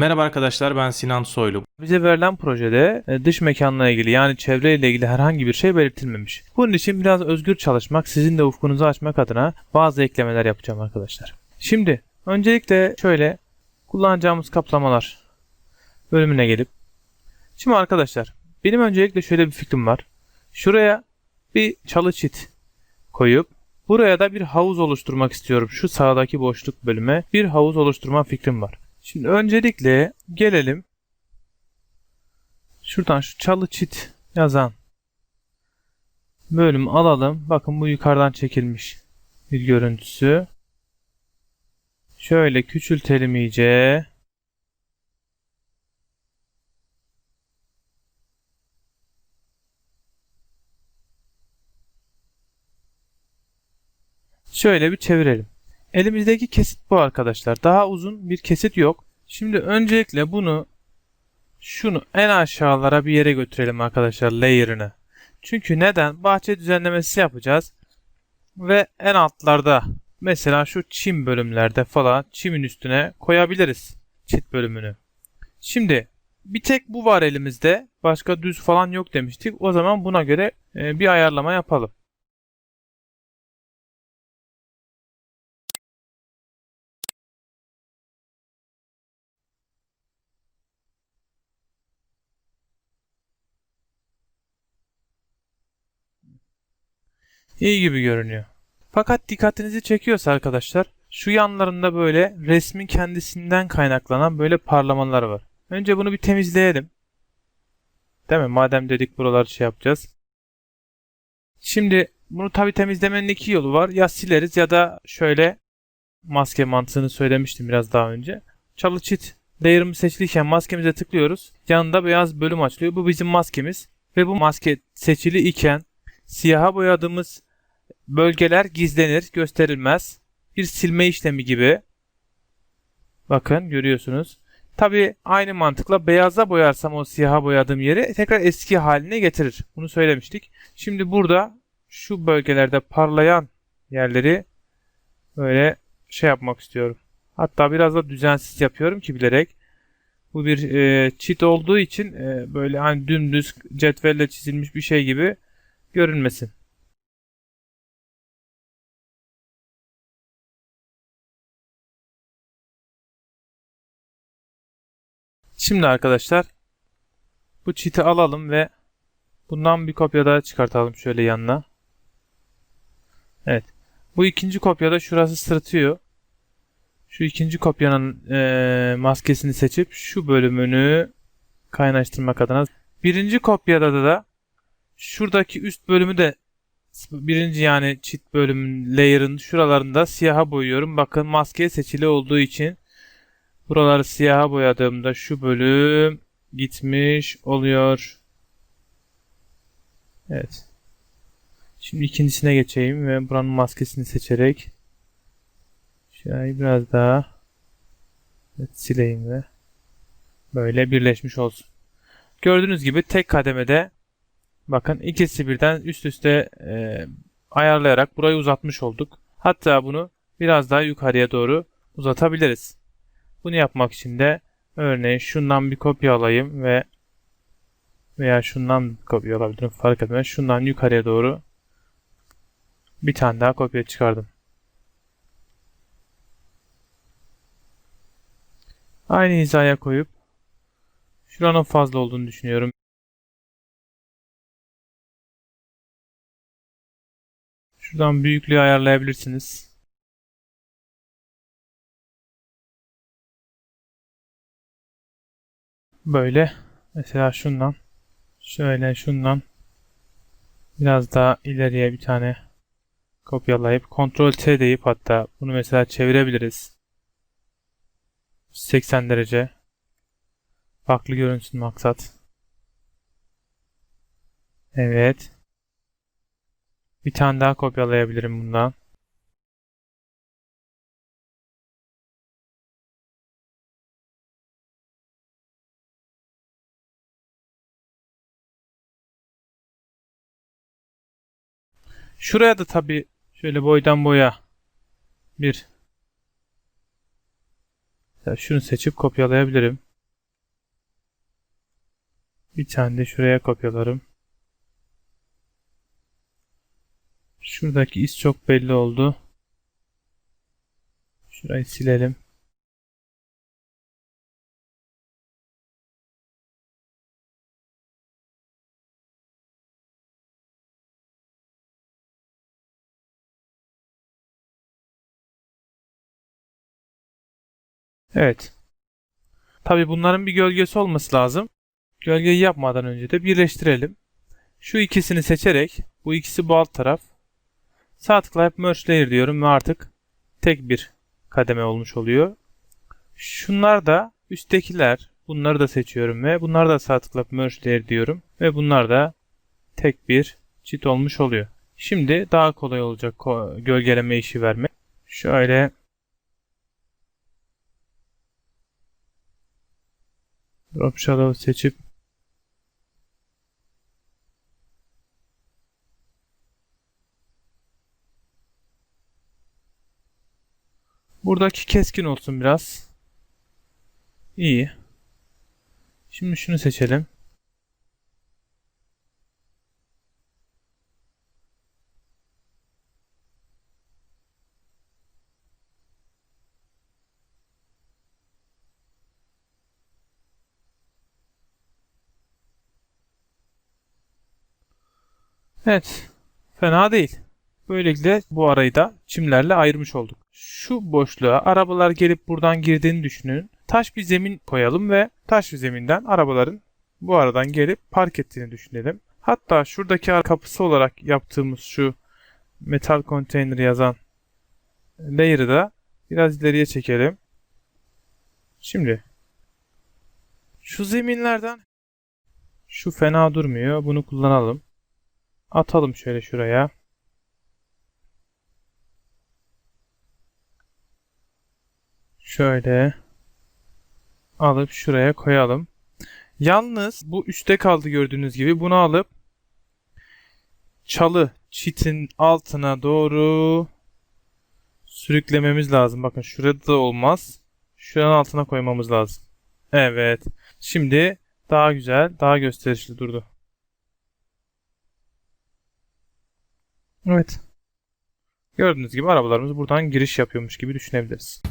Merhaba arkadaşlar ben Sinan Soylu. Bize verilen projede e, dış mekanla ilgili yani çevreyle ilgili herhangi bir şey belirtilmemiş. Bunun için biraz özgür çalışmak, sizin de ufkunuzu açmak adına bazı eklemeler yapacağım arkadaşlar. Şimdi öncelikle şöyle kullanacağımız kaplamalar bölümüne gelip Şimdi arkadaşlar benim öncelikle şöyle bir fikrim var. Şuraya bir çalı çit koyup buraya da bir havuz oluşturmak istiyorum. Şu sağdaki boşluk bölüme bir havuz oluşturma fikrim var. Şimdi öncelikle gelelim Şuradan şu çalı çit yazan bölüm alalım. Bakın bu yukarıdan çekilmiş bir görüntüsü. Şöyle küçültelim iyice. Şöyle bir çevirelim. Elimizdeki kesit bu arkadaşlar. Daha uzun bir kesit yok. Şimdi öncelikle bunu şunu en aşağılara bir yere götürelim arkadaşlar layer'ını. Çünkü neden? Bahçe düzenlemesi yapacağız. Ve en altlarda mesela şu çim bölümlerde falan çimin üstüne koyabiliriz çit bölümünü. Şimdi bir tek bu var elimizde. Başka düz falan yok demiştik. O zaman buna göre e, bir ayarlama yapalım. İyi gibi görünüyor. Fakat dikkatinizi çekiyorsa arkadaşlar şu yanlarında böyle resmin kendisinden kaynaklanan böyle parlamalar var. Önce bunu bir temizleyelim. Değil mi? Madem dedik buraları şey yapacağız. Şimdi bunu tabi temizlemenin iki yolu var. Ya sileriz ya da şöyle maske mantığını söylemiştim biraz daha önce. Çalı çit layer'ımız seçiliyken maskemize tıklıyoruz. Yanında beyaz bölüm açılıyor. Bu bizim maskemiz. Ve bu maske seçili iken siyaha boyadığımız bölgeler gizlenir, gösterilmez. Bir silme işlemi gibi. Bakın görüyorsunuz. Tabi aynı mantıkla beyaza boyarsam o siyaha boyadığım yeri tekrar eski haline getirir. Bunu söylemiştik. Şimdi burada şu bölgelerde parlayan yerleri böyle şey yapmak istiyorum. Hatta biraz da düzensiz yapıyorum ki bilerek. Bu bir e, çit olduğu için e, böyle hani dümdüz cetvelle çizilmiş bir şey gibi görünmesin. Şimdi arkadaşlar bu çiti alalım ve bundan bir kopya daha çıkartalım şöyle yanına. Evet. Bu ikinci kopyada şurası sırıtıyor. Şu ikinci kopyanın eee, maskesini seçip şu bölümünü kaynaştırmak adına. Birinci kopyada da, da şuradaki üst bölümü de birinci yani çit bölümün layer'ın şuralarında siyaha boyuyorum. Bakın maske seçili olduğu için Buraları siyaha boyadığımda şu bölüm gitmiş oluyor. Evet. Şimdi ikincisine geçeyim ve buranın maskesini seçerek şurayı biraz daha evet, sileyim ve böyle birleşmiş olsun. Gördüğünüz gibi tek kademede bakın ikisi birden üst üste e, ayarlayarak burayı uzatmış olduk. Hatta bunu biraz daha yukarıya doğru uzatabiliriz. Bunu yapmak için de örneğin şundan bir kopya alayım ve veya şundan kopya alabilirim fark etmez. Şundan yukarıya doğru bir tane daha kopya çıkardım. Aynı hizaya koyup şuranın fazla olduğunu düşünüyorum. Şuradan büyüklüğü ayarlayabilirsiniz. Böyle mesela şundan şöyle şundan biraz daha ileriye bir tane kopyalayıp Ctrl T deyip hatta bunu mesela çevirebiliriz. 80 derece farklı görünsün maksat. Evet. Bir tane daha kopyalayabilirim bundan. Şuraya da tabi şöyle boydan boya bir ya şunu seçip kopyalayabilirim. Bir tane de şuraya kopyalarım. Şuradaki iz çok belli oldu. Şurayı silelim. Evet. Tabii bunların bir gölgesi olması lazım. Gölgeyi yapmadan önce de birleştirelim. Şu ikisini seçerek, bu ikisi bu alt taraf. Sağ tıklayıp Merge Layer diyorum ve artık tek bir kademe olmuş oluyor. Şunlar da üsttekiler. Bunları da seçiyorum ve bunları da sağ tıklayıp Merge Layer diyorum. Ve bunlar da tek bir çit olmuş oluyor. Şimdi daha kolay olacak gölgeleme işi verme. Şöyle Drop Shadow seçip Buradaki keskin olsun biraz. İyi. Şimdi şunu seçelim. Evet. Fena değil. Böylelikle bu arayı da çimlerle ayırmış olduk. Şu boşluğa arabalar gelip buradan girdiğini düşünün. Taş bir zemin koyalım ve taş bir zeminden arabaların bu aradan gelip park ettiğini düşünelim. Hatta şuradaki kapısı olarak yaptığımız şu metal konteyner yazan layer'ı da biraz ileriye çekelim. Şimdi şu zeminlerden şu fena durmuyor. Bunu kullanalım. Atalım şöyle şuraya. Şöyle alıp şuraya koyalım. Yalnız bu üstte kaldı gördüğünüz gibi. Bunu alıp çalı çitin altına doğru sürüklememiz lazım. Bakın şurada da olmaz. Şuranın altına koymamız lazım. Evet. Şimdi daha güzel, daha gösterişli durdu. Evet. Gördüğünüz gibi arabalarımız buradan giriş yapıyormuş gibi düşünebiliriz.